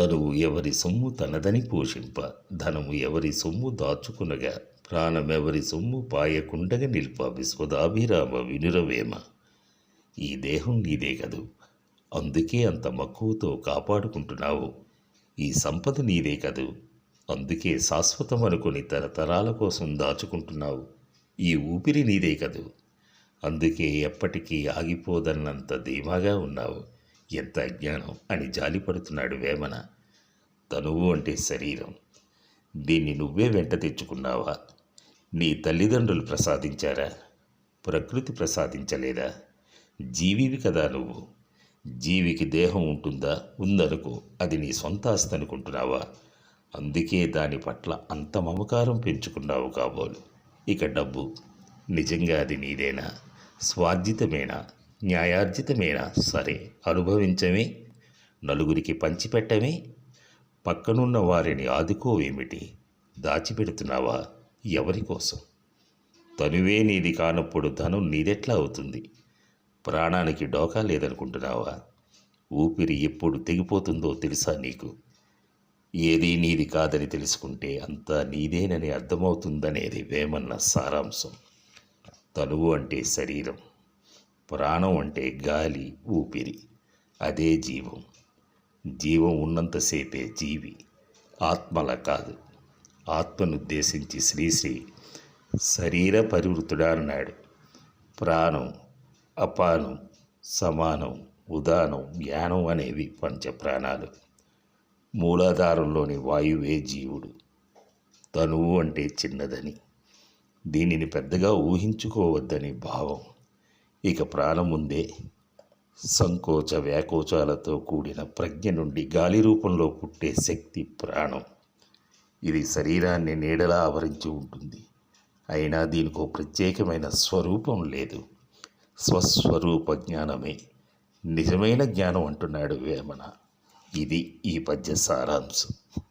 తనువు ఎవరి సొమ్ము తనదని పోషింప. ధనము ఎవరి సొమ్ము దాచుకునగా ప్రాణమెవరి సొమ్ము పాయకుండగా నిల్ప. విశ్వదాభిరామ వినురవేమ. ఈ దేహం నీదే కదూ? అందుకే అంత మక్కువతో కాపాడుకుంటున్నావు. ఈ సంపద నీదే కదూ? అందుకే శాశ్వతం అనుకుని తరతరాల కోసం దాచుకుంటున్నావు. ఈ ఊపిరి నీదే కదూ? అందుకే ఎప్పటికీ ఆగిపోదన్నంత ధీమాగా ఉన్నావు. ఎంత అజ్ఞానం అని జాలిపడుతున్నాడు వేమన. తనువు అంటే శరీరం. దీన్ని నువ్వే వెంట తెచ్చుకున్నావా? నీ తల్లిదండ్రులు ప్రసాదించారా? ప్రకృతి ప్రసాదించలేదా? జీవివి కదా నువ్వు. జీవికి దేహం ఉంటుందా? ఉందనుకో అది నీ సొంత ఆస్తి అనుకుంటున్నావా? అందుకే దాని పట్ల అంత మమకారం పెంచుకున్నావు కాబోలు. ఇక డబ్బు. నిజంగా అది నీదేనా? స్వార్జితమేనా? న్యాయార్జితమేనా? సరే అనుభవించమే నలుగురికి పంచిపెట్టమే పక్కనున్న వారిని ఆదుకోవేమిటి? దాచిపెడుతున్నావా? ఎవరి కోసం? తనువే నీది కానప్పుడు ధనం నీదెట్లా అవుతుంది? ప్రాణానికి డోకా లేదనుకుంటున్నావా? ఊపిరి ఎప్పుడు తెగిపోతుందో తెలుసా నీకు? ఏది నీది కాదని తెలుసుకుంటే అంతా నీదేనని అర్థమవుతుందనేది వేమన్న సారాంశం. తనువు అంటే శరీరం. ప్రాణం అంటే గాలి ఊపిరి. అదే జీవం. జీవం ఉన్నంతసేపే జీవి. ఆత్మల కాదు. ఆత్మనుద్దేశించి శ్రీశ్రీ శరీర పరివృతుడా అన్నాడు ప్రాణం అపానం సమానం ఉదానం జ్ఞానం అనేవి పంచ ప్రాణాలు. మూలాధారంలోని వాయువే జీవుడు. తనువు అంటే చిన్నదని. దీనిని పెద్దగా ఊహించుకోవద్దని భావం. ఇక ప్రాణం ఉందే. సంకోచ వ్యాకోచాలతో కూడిన ప్రజ్ఞ నుండి గాలి రూపంలో పుట్టే శక్తి ప్రాణం. ఇది శరీరాన్ని నీడలా ఆవరించి ఉంటుంది. అయినా దీనికో ప్రత్యేకమైన స్వరూపం లేదు. స్వస్వరూప జ్ఞానమే. నిజమైన జ్ఞానం అంటున్నాడు వేమన. ఇది ఈ పద్య సారాంశం.